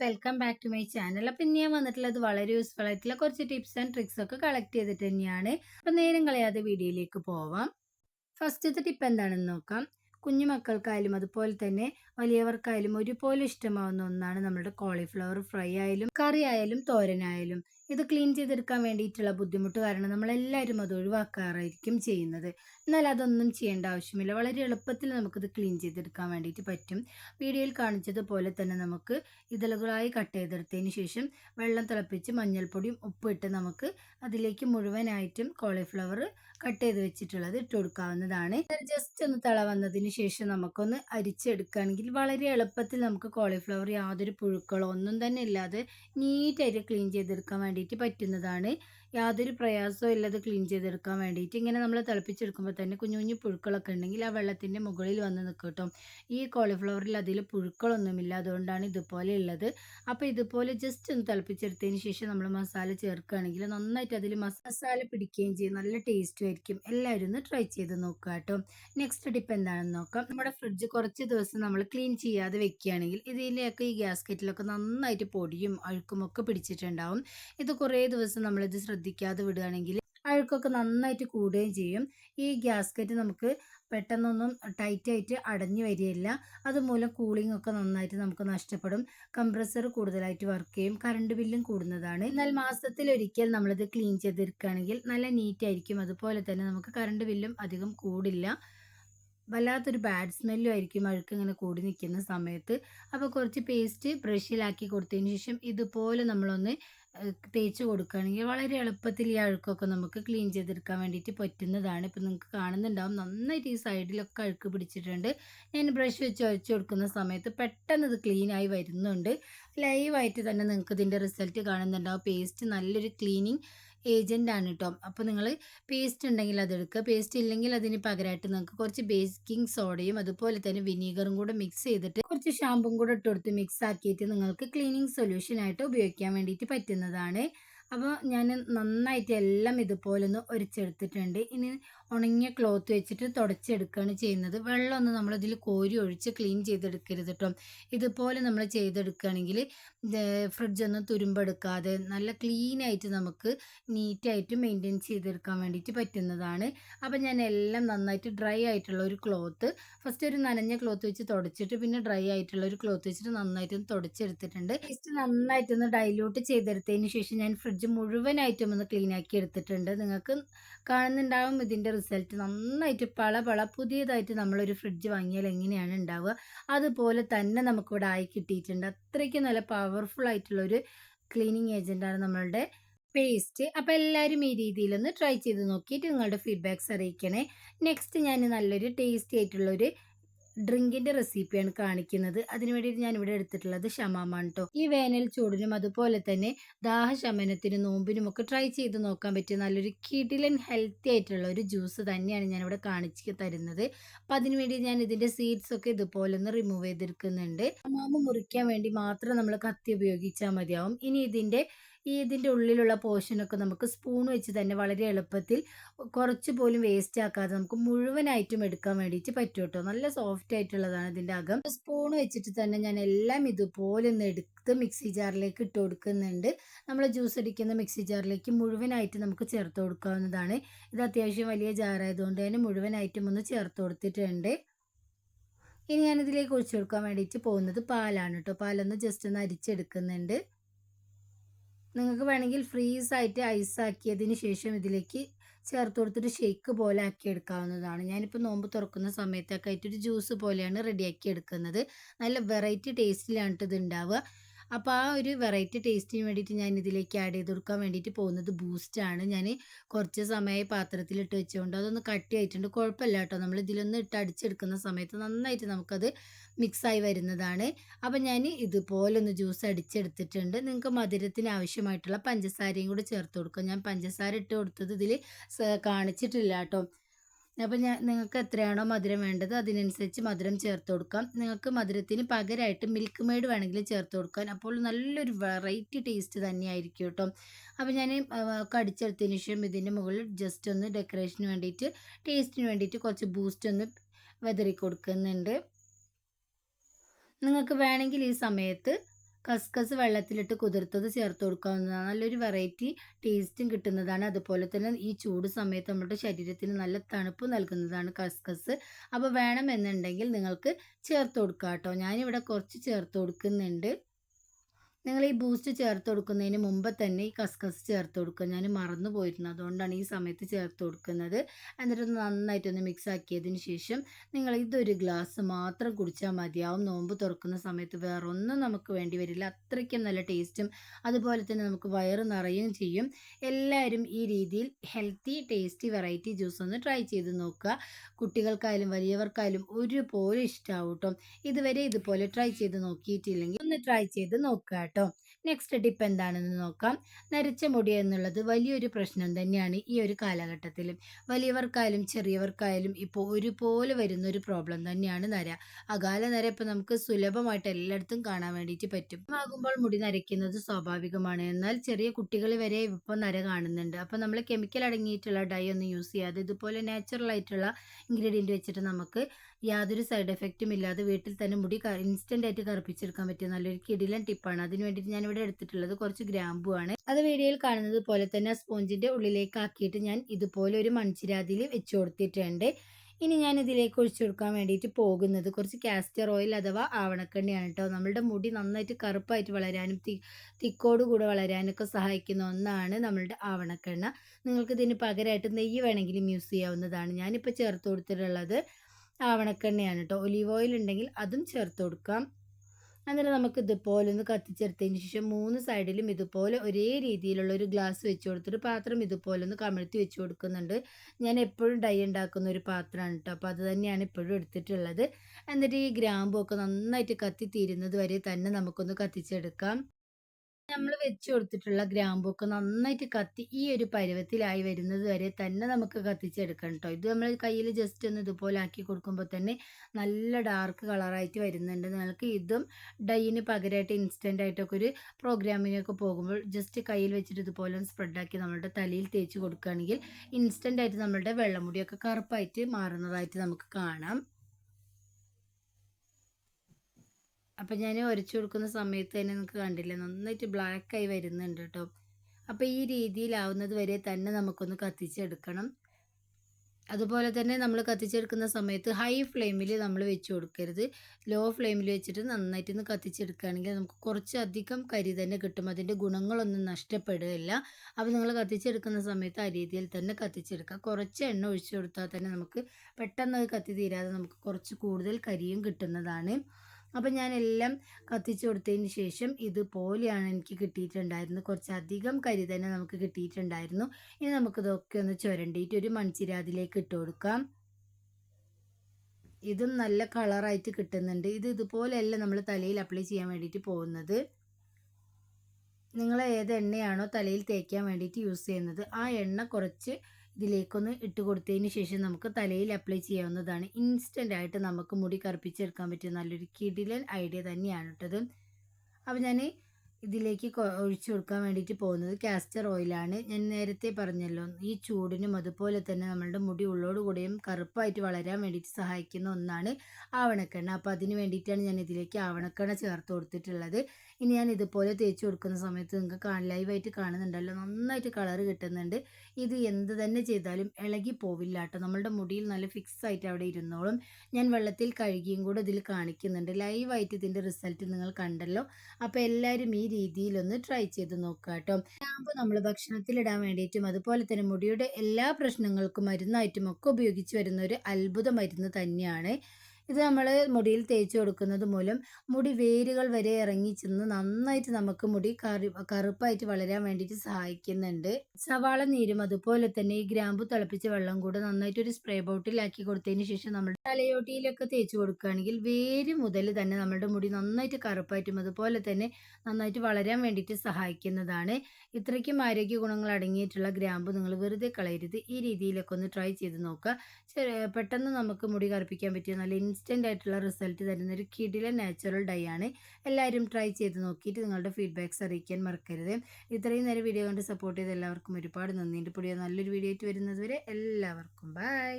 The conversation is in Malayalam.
Welcome back to my channel അപ്പം ഇനി ഞാൻ വന്നിട്ടുള്ളത് വളരെ യൂസ്ഫുൾ ആയിട്ടുള്ള കുറച്ച് ടിപ്സ് ആൻഡ് ട്രിക്സ് ഒക്കെ കളക്ട് ചെയ്തിട്ട് തന്നെയാണ്. അപ്പം നേരം കളയാതെ വീഡിയോയിലേക്ക് പോവാം. ഫസ്റ്റത്തെ ടിപ്പ് എന്താണെന്ന് നോക്കാം. കുഞ്ഞു മക്കൾക്കായാലും അതുപോലെ തന്നെ വലിയവർക്കായാലും ഒരുപോലെ ഇഷ്ടമാവുന്ന ഒന്നാണ് നമ്മുടെ കോളിഫ്ലവർ ഫ്രൈ ആയാലും കറി ആയാലും തോരനായാലും. ഇത് ക്ലീൻ ചെയ്തെടുക്കാൻ വേണ്ടിയിട്ടുള്ള ബുദ്ധിമുട്ട് കാരണം നമ്മളെല്ലാവരും അത് ഒഴിവാക്കാറായിരിക്കും ചെയ്യുന്നത്. എന്നാൽ അതൊന്നും ചെയ്യേണ്ട ആവശ്യമില്ല. വളരെ എളുപ്പത്തിൽ നമുക്കിത് ക്ലീൻ ചെയ്തെടുക്കാൻ വേണ്ടിയിട്ട് പറ്റും. വീഡിയോയിൽ കാണിച്ചതുപോലെ തന്നെ നമുക്ക് ഇതളുകളായി കട്ട് ചെയ്തെടുത്തതിന് ശേഷം വെള്ളം തിളപ്പിച്ച് മഞ്ഞൾപ്പൊടിയും ഉപ്പിട്ട് നമുക്ക് അതിലേക്ക് മുഴുവനായിട്ടും കോളിഫ്ലവർ കട്ട് ചെയ്ത് വെച്ചിട്ടുള്ളത് ഇട്ട് കൊടുക്കാവുന്നതാണ്. ജസ്റ്റ് ഒന്ന് തിള വന്നതിന് ശേഷം നമുക്കൊന്ന് അരിച്ചെടുക്കുകയാണെങ്കിൽ വളരെ എളുപ്പത്തിൽ നമുക്ക് കോളിഫ്ലവർ യാതൊരു പുഴുക്കളോ ഒന്നും തന്നെ ഇല്ലാതെ നീറ്റായിട്ട് ക്ലീൻ ചെയ്തെടുക്കാൻ വേണ്ടിയിട്ട് പറ്റുന്നതാണ്. യാതൊരു പ്രയാസവും ഇല്ലാതെ ക്ലീൻ ചെയ്തെടുക്കാൻ വേണ്ടിയിട്ട് ഇങ്ങനെ നമ്മൾ തിളപ്പിച്ചെടുക്കുമ്പോൾ തന്നെ കുഞ്ഞു കുഞ്ഞു പുഴുക്കളൊക്കെ ഉണ്ടെങ്കിൽ ആ വെള്ളത്തിന്റെ മുകളിൽ വന്ന് നിൽക്കും ഈ കോളിഫ്ലവറിൽ അതിൽ പുഴുക്കളൊന്നുമില്ല. അതുകൊണ്ടാണ് ഇതുപോലെ ഉള്ളത്. അപ്പോൾ ഇതുപോലെ ജസ്റ്റ് ഒന്ന് തിളപ്പിച്ചെടുത്തതിന് ശേഷം നമ്മൾ മസാല ചേർക്കുകയാണെങ്കിൽ നന്നായിട്ട് അതിൽ മസാല പിടിക്കുകയും ചെയ്യും. നല്ല ടേസ്റ്റും ആയിരിക്കും. എല്ലാവരും ഒന്ന് ട്രൈ ചെയ്ത് നോക്കുക കേട്ടോ നെക്സ്റ്റ് ടിപ്പ് എന്താണെന്ന് നോക്കാം. നമ്മുടെ ഫ്രിഡ്ജ് കുറച്ച് ദിവസം നമ്മൾ ക്ലീൻ ചെയ്യാതെ വെക്കുകയാണെങ്കിൽ ഇതിലൊക്കെ ഈ ഗ്യാസ്കറ്റിലൊക്കെ നന്നായിട്ട് പൊടിയും അഴുക്കുമൊക്കെ പിടിച്ചിട്ടുണ്ടാവും. ഇത് കുറേ ദിവസം നമ്മളിത് ശ്രദ്ധിക്കാതെ വിടുകയാണെങ്കിൽ അഴുക്കൊക്കെ നന്നായിട്ട് കൂടുകയും ചെയ്യും. ഈ ഗ്യാസ്കറ്റ് നമുക്ക് പെട്ടെന്നൊന്നും ടൈറ്റായിട്ട് അടഞ്ഞു വരികയില്ല. അതുമൂലം കൂളിംഗ് ഒക്കെ നന്നായിട്ട് നമുക്ക് നഷ്ടപ്പെടും. കംപ്രസർ കൂടുതലായിട്ട് വർക്ക് ചെയ്യും. കറണ്ട് ബില്ലും കൂടുന്നതാണ്. എന്നാൽ മാസത്തിൽ ഒരിക്കൽ നമ്മളിത് ക്ലീൻ ചെയ്തെടുക്കുകയാണെങ്കിൽ നല്ല നീറ്റ് ആയിരിക്കും. അതുപോലെ തന്നെ നമുക്ക് കറണ്ട് ബില്ലും അധികം കൂടില്ല. വല്ലാത്തൊരു ബാഡ് സ്മെല്ലും ആയിരിക്കും അഴുക്ക് ഇങ്ങനെ കൂടി നിൽക്കുന്ന സമയത്ത്. അപ്പോൾ കുറച്ച് പേസ്റ്റ് ബ്രഷിലാക്കി കൊടുത്തതിന് ശേഷം ഇതുപോലെ നമ്മളൊന്ന് തേച്ച് കൊടുക്കുകയാണെങ്കിൽ വളരെ എളുപ്പത്തിൽ ഈ അഴുക്കൊക്കെ നമുക്ക് ക്ലീൻ ചെയ്തെടുക്കാൻ വേണ്ടിയിട്ട് പറ്റുന്നതാണ്. ഇപ്പം നിങ്ങൾക്ക് കാണുന്നുണ്ടാവും നന്നായിട്ട് ഈ സൈഡിലൊക്കെ അഴുക്ക് പിടിച്ചിട്ടുണ്ട്. ഞാൻ ബ്രഷ് വെച്ച് ഒഴിച്ചു കൊടുക്കുന്ന സമയത്ത് പെട്ടെന്ന് ഇത് ക്ലീനായി വരുന്നുണ്ട്. ലൈവായിട്ട് തന്നെ നിങ്ങൾക്ക് ഇതിന്റെ റിസൾട്ട് കാണുന്നുണ്ടാവും. പേസ്റ്റ് നല്ലൊരു ക്ലീനിങ് ഏജന്റ് ആണ് കേട്ടോ അപ്പോൾ നിങ്ങൾ പേസ്റ്റ് ഉണ്ടെങ്കിൽ അതെടുക്കുക പേസ്റ്റ് ഇല്ലെങ്കിൽ അതിന് പകരമായിട്ട് നിങ്ങൾക്ക് കുറച്ച് ബേക്കിംഗ് സോഡയും അതുപോലെ തന്നെ വിനീഗറും കൂടെ മിക്സ് ചെയ്തിട്ട് കുറച്ച് ഷാമ്പും കൂടെ ഇട്ട് കൊടുത്ത് മിക്സ് ആക്കിയിട്ട് നിങ്ങൾക്ക് ക്ലീനിങ് സൊല്യൂഷൻ ആയിട്ട് ഉപയോഗിക്കാൻ വേണ്ടിയിട്ട് പറ്റുന്നതാണ്. അപ്പോൾ ഞാൻ നന്നായിട്ട് എല്ലാം ഇതുപോലെ ഒന്ന് ഒരിച്ചെടുത്തിട്ടുണ്ട്. ഇനി ഉണങ്ങിയ ക്ലോത്ത് വെച്ചിട്ട് തുടച്ചെടുക്കുകയാണ് ചെയ്യുന്നത്. വെള്ളമൊന്നും നമ്മളിതിൽ കോരി ഒഴിച്ച് ക്ലീൻ ചെയ്തെടുക്കരുത് കേട്ടോ ഇതുപോലെ നമ്മൾ ചെയ്തെടുക്കുകയാണെങ്കിൽ ഫ്രിഡ്ജൊന്നും തുരുമ്പെടുക്കാതെ നല്ല ക്ലീനായിട്ട് നമുക്ക് നീറ്റായിട്ട് മെയിന്റെയിൻ ചെയ്തെടുക്കാൻ വേണ്ടിയിട്ട് പറ്റുന്നതാണ്. അപ്പോൾ ഞാൻ എല്ലാം നന്നായിട്ട് ഡ്രൈ ആയിട്ടുള്ള ഒരു ക്ലോത്ത് ഫസ്റ്റ് ഒരു നനഞ്ഞ ക്ലോത്ത് വെച്ച് തുടച്ചിട്ട് പിന്നെ ഡ്രൈ ആയിട്ടുള്ള ഒരു ക്ലോത്ത് വെച്ചിട്ട് നന്നായിട്ടൊന്ന് തുടച്ചെടുത്തിട്ടുണ്ട്. ജസ്റ്റ് നന്നായിട്ടൊന്ന് ഡൈല്യൂട്ട് ചെയ്തെടുത്തതിന് ശേഷം ഞാൻ ഫ്രിഡ്ജ് മുഴുവനായിട്ടും ഒന്ന് ക്ലീൻ ആക്കി എടുത്തിട്ടുണ്ട്. നിങ്ങൾക്ക് കാണുന്നുണ്ടാവും ഇതിന്റെ റിസൾട്ട് നന്നായിട്ട് പള പള പുതിയതായിട്ട് നമ്മളൊരു ഫ്രിഡ്ജ് വാങ്ങിയാൽ എങ്ങനെയാണ് ഉണ്ടാവുക? അതുപോലെ തന്നെ നമുക്കിവിടെ ആയി കിട്ടിയിട്ടുണ്ട്. അത്രയ്ക്ക് നല്ല പവർഫുൾ ആയിട്ടുള്ളൊരു ക്ലീനിങ് ഏജന്റാണ് നമ്മളുടെ പേസ്റ്റ് അപ്പം എല്ലാവരും ഈ രീതിയിലൊന്ന് ട്രൈ ചെയ്ത് നോക്കിയിട്ട് നിങ്ങളുടെ ഫീഡ്ബാക്ക്സ് അറിയിക്കണേ. നെക്സ്റ്റ് ഞാൻ നല്ലൊരു ടേസ്റ്റി ആയിട്ടുള്ളൊരു ഡ്രിങ്കിന്റെ റെസിപ്പിയാണ് കാണിക്കുന്നത്. അതിനു വേണ്ടിയിട്ട് ഞാൻ ഇവിടെ എടുത്തിട്ടുള്ളത് ഷമാമാണ് ഈ വേനൽ ചൂടിനും അതുപോലെ തന്നെ ദാഹശമനത്തിനും നോമ്പിനും ഒക്കെ ട്രൈ ചെയ്ത് നോക്കാൻ പറ്റിയ നല്ലൊരു കിടിലൻ ഹെൽത്തി ആയിട്ടുള്ള ഒരു ജ്യൂസ് തന്നെയാണ് ഞാൻ ഇവിടെ കാണിച്ച് തരുന്നത്. അപ്പൊ അതിനു വേണ്ടി ഞാൻ ഇതിന്റെ സീഡ്സ് ഒക്കെ ഇതുപോലെ ഒന്ന് റിമൂവ് ചെയ്തെടുക്കുന്നുണ്ട്. മാമ മുറിക്കാൻ വേണ്ടി മാത്രം നമ്മൾ കത്തി ഉപയോഗിച്ചാൽ മതിയാവും. ഇനി ഇതിന്റെ ഈ ഇതിന്റെ ഉള്ളിലുള്ള പോർഷനൊക്കെ നമുക്ക് സ്പൂൺ വെച്ച് തന്നെ വളരെ എളുപ്പത്തിൽ കുറച്ച് പോലും വേസ്റ്റ് ആക്കാതെ നമുക്ക് മുഴുവനായിട്ടും എടുക്കാൻ വേണ്ടിയിട്ട് പറ്റും കേട്ടോ. നല്ല സോഫ്റ്റ് ആയിട്ടുള്ളതാണ് ഇതിന്റെ അകം. സ്പൂൺ വെച്ചിട്ട് തന്നെ ഞാൻ എല്ലാം ഇതുപോലെ ഒന്ന് എടുത്ത് മിക്സി ജാറിലേക്ക് ഇട്ട് കൊടുക്കുന്നുണ്ട്. നമ്മൾ ജ്യൂസ് അടിക്കുന്ന മിക്സി ജാറിലേക്ക് മുഴുവനായിട്ട് നമുക്ക് ചേർത്ത് കൊടുക്കാവുന്നതാണ്. ഇത് അത്യാവശ്യം വലിയ ജാറായതുകൊണ്ട് തന്നെ മുഴുവനായിട്ടും ഒന്ന് ചേർത്ത് കൊടുത്തിട്ടുണ്ട്. ഇനി ഞാനിതിലേക്ക് ഒഴിച്ചു കൊടുക്കാൻ വേണ്ടിയിട്ട് പോകുന്നത് പാലാണ് കേട്ടോ. പാലൊന്ന് ജസ്റ്റ് ഒന്ന് അരിച്ചെടുക്കുന്നുണ്ട്. നിങ്ങൾക്ക് വേണമെങ്കിൽ ഫ്രീസ് ആയിട്ട് ഐസ് ആക്കിയതിന് ശേഷം ഇതിലേക്ക് ചേർത്ത് കൊടുത്തിട്ട് ഷേക്ക് പോലെ ആക്കി എടുക്കാവുന്നതാണ്. ഞാനിപ്പോൾ നോമ്പ് തുറക്കുന്ന സമയത്തൊക്കെ ആയിട്ടൊരു ജ്യൂസ് പോലെയാണ് റെഡിയാക്കി എടുക്കുന്നത്. നല്ല വെറൈറ്റി ടേസ്റ്റിലാണ് ഇത് ഉണ്ടാവുക. അപ്പോൾ ആ ഒരു വെറൈറ്റി ടേസ്റ്റിന് വേണ്ടിയിട്ട് ഞാൻ ഇതിലേക്ക് ആഡ് ചെയ്ത് കൊടുക്കാൻ വേണ്ടിയിട്ട് പോകുന്നത് ബൂസ്റ്റാണ് ഞാൻ കുറച്ച് സമയമായി പാത്രത്തിലിട്ട് വെച്ചുകൊണ്ട് അതൊന്ന് കട്ടിയായിട്ടുണ്ട് കുഴപ്പമില്ല കേട്ടോ. നമ്മൾ ഇതിലൊന്ന് ഇട്ട് അടിച്ചെടുക്കുന്ന സമയത്ത് നന്നായിട്ട് നമുക്കത് മിക്സായി വരുന്നതാണ്. അപ്പോൾ ഞാൻ ഇതുപോലൊന്ന് ജ്യൂസ് അടിച്ചെടുത്തിട്ടുണ്ട്. നിങ്ങൾക്ക് മധുരത്തിന് ആവശ്യമായിട്ടുള്ള പഞ്ചസാരയും കൂടി ചേർത്ത് കൊടുക്കുക ഞാൻ പഞ്ചസാര ഇട്ട് കൊടുത്തത് ഇതിൽ കാണിച്ചിട്ടില്ല കേട്ടോ. അപ്പോൾ ഞാൻ നിങ്ങൾക്ക് എത്രയാണോ മധുരം വേണ്ടത് അതിനനുസരിച്ച് മധുരം ചേർത്ത് കൊടുക്കാം. നിങ്ങൾക്ക് മധുരത്തിന് പകരമായിട്ട് മിൽക്ക് മെയ്ഡ് വേണമെങ്കിൽ ചേർത്ത് കൊടുക്കാൻ അപ്പോൾ നല്ലൊരു വെറൈറ്റി ടേസ്റ്റ് തന്നെയായിരിക്കും കേട്ടോ. അപ്പോൾ ഞാൻ കടിച്ചെടുത്തതിന് ശേഷം ഇതിന്റെ മുകളിൽ ജസ്റ്റ് ഒന്ന് ഡെക്കറേഷന് വേണ്ടിയിട്ട് ടേസ്റ്റിന് വേണ്ടിയിട്ട് കുറച്ച് ബൂസ്റ്റ് ഒന്ന് വെതറി കൊടുക്കുന്നുണ്ട് നിങ്ങൾക്ക് വേണമെങ്കിൽ ഈ സമയത്ത് കസ്കസ് വെള്ളത്തിലിട്ട് കുതിർത്തത് ചേർത്ത് കൊടുക്കാവുന്നതാണ്. നല്ലൊരു വെറൈറ്റി ടേസ്റ്റും കിട്ടുന്നതാണ്. അതുപോലെ തന്നെ ഈ ചൂട് സമയത്ത് നമ്മുടെ ശരീരത്തിന് നല്ല തണുപ്പ് നൽകുന്നതാണ് കസ്കസ്. അപ്പോൾ വേണമെന്നുണ്ടെങ്കിൽ നിങ്ങൾക്ക് ചേർത്ത് കൊടുക്കാം കേട്ടോ ഞാനിവിടെ കുറച്ച് ചേർത്ത് കൊടുക്കുന്നുണ്ട്. നിങ്ങൾ ഈ ബൂസ്റ്റ് ചേർത്ത് കൊടുക്കുന്നതിന് മുമ്പ് തന്നെ ഈ കസ്കസ് ചേർത്ത് കൊടുക്കുക. ഞാൻ മറന്നു പോയിരുന്നു. അതുകൊണ്ടാണ് ഈ സമയത്ത് ചേർത്ത് കൊടുക്കുന്നത്. എന്നിട്ട് നന്നായിട്ടൊന്ന് മിക്സ് ആക്കിയതിന് ശേഷം നിങ്ങൾ ഇതൊരു ഗ്ലാസ് മാത്രം കുടിച്ചാൽ മതിയാവും നോമ്പ് തുറക്കുന്ന സമയത്ത് വേറൊന്നും നമുക്ക് വേണ്ടി വരില്ല. അത്രയ്ക്കും നല്ല ടേസ്റ്റും അതുപോലെ തന്നെ നമുക്ക് വയറ് നിറയുകയും ചെയ്യും. എല്ലാവരും ഈ രീതിയിൽ ഹെൽത്തി ടേസ്റ്റി വെറൈറ്റി ജ്യൂസ് ഒന്ന് ട്രൈ ചെയ്ത് നോക്കുക. കുട്ടികൾക്കായാലും വലിയവർക്കായാലും ഒരുപോലെ ഇഷ്ടമാവും കേട്ടോ ഇതുവരെ ഇതുപോലെ ട്രൈ ചെയ്ത് നോക്കിയിട്ടില്ലെങ്കിൽ ഒന്ന് ട്രൈ ചെയ്ത് നോക്കുക കേട്ടോ. നെക്സ്റ്റ് ടിപ്പ് എന്താണെന്ന് നോക്കാം. നരച്ച മുടി എന്നുള്ളത് വലിയൊരു പ്രശ്നം തന്നെയാണ് ഈ ഒരു കാലഘട്ടത്തിൽ വലിയവർക്കായാലും ചെറിയവർക്കായാലും ഇപ്പോൾ ഒരുപോലെ വരുന്ന ഒരു പ്രോബ്ലം തന്നെയാണ് നര. അകാല നര ഇപ്പോൾ നമുക്ക് സുലഭമായിട്ട് എല്ലായിടത്തും കാണാൻ വേണ്ടിയിട്ട് പറ്റും. ആകുമ്പോൾ മുടി നരയ്ക്കുന്നത് സ്വാഭാവികമാണ്. എന്നാൽ ചെറിയ കുട്ടികൾ വരെ ഇപ്പോൾ നര കാണുന്നുണ്ട്. അപ്പോൾ നമ്മൾ കെമിക്കൽ അടങ്ങിയിട്ടുള്ള ഡൈ ഒന്നും യൂസ് ചെയ്യാതെ ഇതുപോലെ നാച്ചുറൽ ആയിട്ടുള്ള ഇൻഗ്രീഡിയന്റ് വെച്ചിട്ട് നമുക്ക് യാതൊരു സൈഡ് എഫക്റ്റും ഇല്ലാതെ വീട്ടിൽ തന്നെ മുടി ഇൻസ്റ്റന്റ് ആയിട്ട് കറുപ്പിച്ചെടുക്കാൻ പറ്റിയ നല്ലൊരു കിടിലൻ ടിപ്പാണ് അതിന് വേണ്ടിയിട്ട് ഞാൻ ഇവിടെ എടുത്തിട്ടുള്ളത് കുറച്ച് ഗ്രാമ്പു ആണ്. അത് വീഡിയോയിൽ കാണുന്നത് പോലെ തന്നെ സ്പോഞ്ചിന്റെ ഉള്ളിലേക്ക് ആക്കിയിട്ട് ഞാൻ ഇതുപോലെ ഒരു മൺചിരാതിയിൽ വെച്ച് കൊടുത്തിട്ടുണ്ട്. ഇനി ഞാൻ ഇതിലേക്ക് ഒഴിച്ചു കൊടുക്കാൻ വേണ്ടിയിട്ട് പോകുന്നത് കുറച്ച് കാസ്റ്റർ ഓയിൽ അഥവാ ആവണക്കെണ്ണയാണ് കേട്ടോ. നമ്മളുടെ മുടി നന്നായിട്ട് കറുപ്പായിട്ട് വളരാനും തി തിക്കോട് കൂടെ വളരാനൊക്കെ സഹായിക്കുന്ന ഒന്നാണ് നമ്മളുടെ ആവണക്കെണ്ണ. നിങ്ങൾക്ക് ഇതിന് പകരമായിട്ട് നെയ്യ് വേണമെങ്കിലും യൂസ് ചെയ്യാവുന്നതാണ്. ഞാനിപ്പോൾ ചേർത്ത് കൊടുത്തിട്ടുള്ളത് ആവണക്കെണ്ണയാണ് കേട്ടോ ഒലീവ് ഓയിൽ ഉണ്ടെങ്കിൽ അതും ചേർത്ത് കൊടുക്കാം. എന്നിട്ട് നമുക്ക് ഇതുപോലെ ഒന്ന് കത്തിച്ചെടുത്തതിന് ശേഷം മൂന്ന് സൈഡിലും ഇതുപോലെ ഒരേ രീതിയിലുള്ള ഒരു ഗ്ലാസ് വെച്ച് കൊടുത്തിട്ട് പാത്രം ഇതുപോലെ ഒന്ന് കമിഴ്ത്തി വെച്ച് കൊടുക്കുന്നുണ്ട്. ഞാൻ എപ്പോഴും ഡൈ ഉണ്ടാക്കുന്ന ഒരു പാത്രമാണ് കേട്ടോ അപ്പോൾ അത് തന്നെയാണ് ഇപ്പോഴും എടുത്തിട്ടുള്ളത്. എന്നിട്ട് ഈ ഗ്രാമ്പൊക്കെ നന്നായിട്ട് കത്തി തീരുന്നത് വരെ തന്നെ നമുക്കൊന്ന് കത്തിച്ചെടുക്കാം. നമ്മൾ വെച്ച് കൊടുത്തിട്ടുള്ള ഗ്രാമ്പൊക്കെ നന്നായിട്ട് കത്തി ഈ ഒരു പരുവത്തിലായി വരുന്നത് വരെ തന്നെ നമുക്ക് കത്തിച്ചെടുക്കണം കേട്ടോ ഇത് നമ്മൾ കയ്യിൽ ജസ്റ്റ് ഒന്ന് ഇതുപോലെ ആക്കി കൊടുക്കുമ്പോൾ തന്നെ നല്ല ഡാർക്ക് കളറായിട്ട് വരുന്നുണ്ട്. നിങ്ങൾക്ക് ഇതും ഡൈന് പകരമായിട്ട് ഇൻസ്റ്റന്റ് ആയിട്ടൊക്കെ ഒരു പ്രോഗ്രാമിനൊക്കെ പോകുമ്പോൾ ജസ്റ്റ് കയ്യിൽ വെച്ചിട്ട് ഇതുപോലെ സ്പ്രെഡാക്കി നമ്മളുടെ തലയിൽ തേച്ച് കൊടുക്കുകയാണെങ്കിൽ ഇൻസ്റ്റന്റ് ആയിട്ട് നമ്മളുടെ വെള്ളമുടിയൊക്കെ കറുപ്പായിട്ട് മാറുന്നതായിട്ട് നമുക്ക് കാണാം. അപ്പം ഞാൻ ഉരച്ചു കൊടുക്കുന്ന സമയത്ത് തന്നെ നിങ്ങൾക്ക് കണ്ടില്ല നന്നായിട്ട് ബ്ലാക്കായി വരുന്നുണ്ട് കേട്ടോ അപ്പോൾ ഈ രീതിയിലാവുന്നത് വരെ തന്നെ നമുക്കൊന്ന് കത്തിച്ചെടുക്കണം. അതുപോലെ തന്നെ നമ്മൾ കത്തിച്ചെടുക്കുന്ന സമയത്ത് ഹൈ ഫ്ലെയിമിൽ നമ്മൾ വെച്ച് കൊടുക്കരുത്. ലോ ഫ്ലെയിമിൽ വെച്ചിട്ട് നന്നായിട്ട് ഒന്ന് കത്തിച്ചെടുക്കുകയാണെങ്കിൽ നമുക്ക് കുറച്ചധികം കരി തന്നെ കിട്ടും. അതിന്റെ ഗുണങ്ങളൊന്നും നഷ്ടപ്പെടുകയില്ല. അപ്പോൾ നിങ്ങൾ കത്തിച്ചെടുക്കുന്ന സമയത്ത് ആ രീതിയിൽ തന്നെ കത്തിച്ചെടുക്കുക. കുറച്ച് എണ്ണ ഒഴിച്ചു കൊടുത്താൽ തന്നെ നമുക്ക് പെട്ടെന്ന് അത് കത്തി തീരാതെ നമുക്ക് കുറച്ച് കൂടുതൽ കരിയും കിട്ടുന്നതാണ്. അപ്പം ഞാൻ എല്ലാം കത്തിച്ചു കൊടുത്തതിന് ശേഷം ഇതുപോലെയാണ് എനിക്ക് കിട്ടിയിട്ടുണ്ടായിരുന്നത്. കുറച്ചധികം കരി തന്നെ നമുക്ക് കിട്ടിയിട്ടുണ്ടായിരുന്നു. ഇനി നമുക്കിതൊക്കെ ഒന്ന് ചുരണ്ടിയിട്ട് ഒരു മൺചിരാതിലേക്ക് ഇട്ട് കൊടുക്കാം. ഇതും നല്ല കളറായിട്ട് കിട്ടുന്നുണ്ട്. ഇത് ഇതുപോലെയല്ല നമ്മൾ തലയിൽ അപ്ലൈ ചെയ്യാൻ വേണ്ടിയിട്ട് പോകുന്നത്. നിങ്ങൾ ഏത് എണ്ണയാണോ തലയിൽ തേക്കാൻ വേണ്ടിയിട്ട് യൂസ് ചെയ്യുന്നത്. ആ എണ്ണ കുറച്ച് ഇതിലേക്കൊന്ന് ഇട്ട് കൊടുത്തതിന് ശേഷം നമുക്ക് തലയിൽ അപ്ലൈ ചെയ്യാവുന്നതാണ്. ഇൻസ്റ്റന്റ് ആയിട്ട് നമുക്ക് മുടി കറുപ്പിച്ചെടുക്കാൻ പറ്റിയ നല്ലൊരു കിടിലൻ ഐഡിയ തന്നെയാണ് കേട്ടത്. അപ്പോൾ ഞാൻ ഇതിലേക്ക് ഒഴിച്ചു കൊടുക്കാൻ വേണ്ടിയിട്ട് പോകുന്നത് കാസ്റ്റർ ഓയിലാണ് ഞാൻ നേരത്തെ പറഞ്ഞല്ലോ ഈ ചൂടിനും അതുപോലെ തന്നെ നമ്മളുടെ മുടി ഉള്ളോട് കൂടെയും കറുപ്പായിട്ട് വളരാൻ വേണ്ടിയിട്ട് സഹായിക്കുന്ന ഒന്നാണ് ആവണക്കെണ്ണ. അപ്പോൾ അതിന് വേണ്ടിയിട്ടാണ് ഞാൻ ഇതിലേക്ക് ആവണക്കെണ്ണ ചേർത്ത് കൊടുത്തിട്ടുള്ളത്. ഇനി ഞാൻ ഇതുപോലെ തേച്ച് കൊടുക്കുന്ന സമയത്ത് നിങ്ങൾക്ക് ലൈവായിട്ട് കാണുന്നുണ്ടല്ലോ നന്നായിട്ട് കളർ കിട്ടുന്നുണ്ട്. ഇത് എന്ത് തന്നെ ചെയ്താലും ഇളകി പോവില്ല കേട്ടോ. നമ്മളുടെ മുടിയിൽ നല്ല ഫിക്സ് ആയിട്ട് അവിടെ ഇരുന്നോളും. ഞാൻ വെള്ളത്തിൽ കഴുകിയും കൂടെ ഇതിൽ കാണിക്കുന്നുണ്ട്. ലൈവായിട്ട് ഇതിന്റെ റിസൾട്ട് നിങ്ങൾ കണ്ടല്ലോ. അപ്പോൾ എല്ലാവരും ഈ രീതിയിലൊന്ന് ട്രൈ ചെയ്ത് നോക്കുക കേട്ടോ ഷാമ്പു നമ്മൾ ഭക്ഷണത്തിലിടാൻ വേണ്ടിയിട്ടും അതുപോലെ തന്നെ മുടിയുടെ എല്ലാ പ്രശ്നങ്ങൾക്കും മരുന്നായിട്ടും ഒക്കെ ഉപയോഗിച്ച് വരുന്ന ഒരു അത്ഭുത മരുന്ന് തന്നെയാണ് ഇത് നമ്മൾ മുടിയിൽ തേച്ച് കൊടുക്കുന്നത് മൂലം മുടി വേരുകൾ വരെ ഇറങ്ങി ചെന്ന് നന്നായിട്ട് നമുക്ക് മുടി കറി കറുപ്പായിട്ട് വളരാൻ വേണ്ടിയിട്ട് സഹായിക്കുന്നുണ്ട്. സവാള നീരും അതുപോലെ തന്നെ ഈ ഗ്രാമ്പു തിളപ്പിച്ച വെള്ളം കൂടെ നന്നായിട്ട് ഒരു സ്പ്രേ ബോട്ടിലാക്കി കൊടുത്തതിന് ശേഷം നമ്മൾ തലയോട്ടിയിലൊക്കെ തേച്ച് കൊടുക്കുകയാണെങ്കിൽ വേര് മുതൽ തന്നെ നമ്മുടെ മുടി നന്നായിട്ട് കറുപ്പായിട്ടും അതുപോലെ തന്നെ നന്നായിട്ട് വളരാൻ വേണ്ടിയിട്ട് സഹായിക്കുന്നതാണ്. ഇത്രയ്ക്കും ആരോഗ്യ ഗുണങ്ങൾ അടങ്ങിയിട്ടുള്ള ഗ്രാമ്പു നിങ്ങൾ വെറുതെ കളയരുത്. ഈ രീതിയിലൊക്കെ ഒന്ന് ട്രൈ ചെയ്ത് നോക്കുക. പെട്ടെന്ന് നമുക്ക് മുടി കറുപ്പിക്കാൻ പറ്റിയ നല്ല ഇൻസ്റ്റന്റ് ആയിട്ടുള്ള റിസൾട്ട് തരുന്ന ഒരു കിടിലെ നാച്ചുറൽ ഡൈ ആണ്. എല്ലാവരും ട്രൈ ചെയ്ത് നോക്കിയിട്ട് നിങ്ങളുടെ ഫീഡ്ബാക്ക്സ് അറിയിക്കാൻ മറക്കരുത്. ഇത്രയും നേരം വീഡിയോ കണ്ട് സപ്പോർട്ട് ചെയ്ത് എല്ലാവർക്കും ഒരുപാട് നന്ദിയുണ്ട് പുതിയ നല്ലൊരു വീഡിയോ ആയിട്ട് വരുന്നത് വരെ എല്ലാവർക്കും ബൈ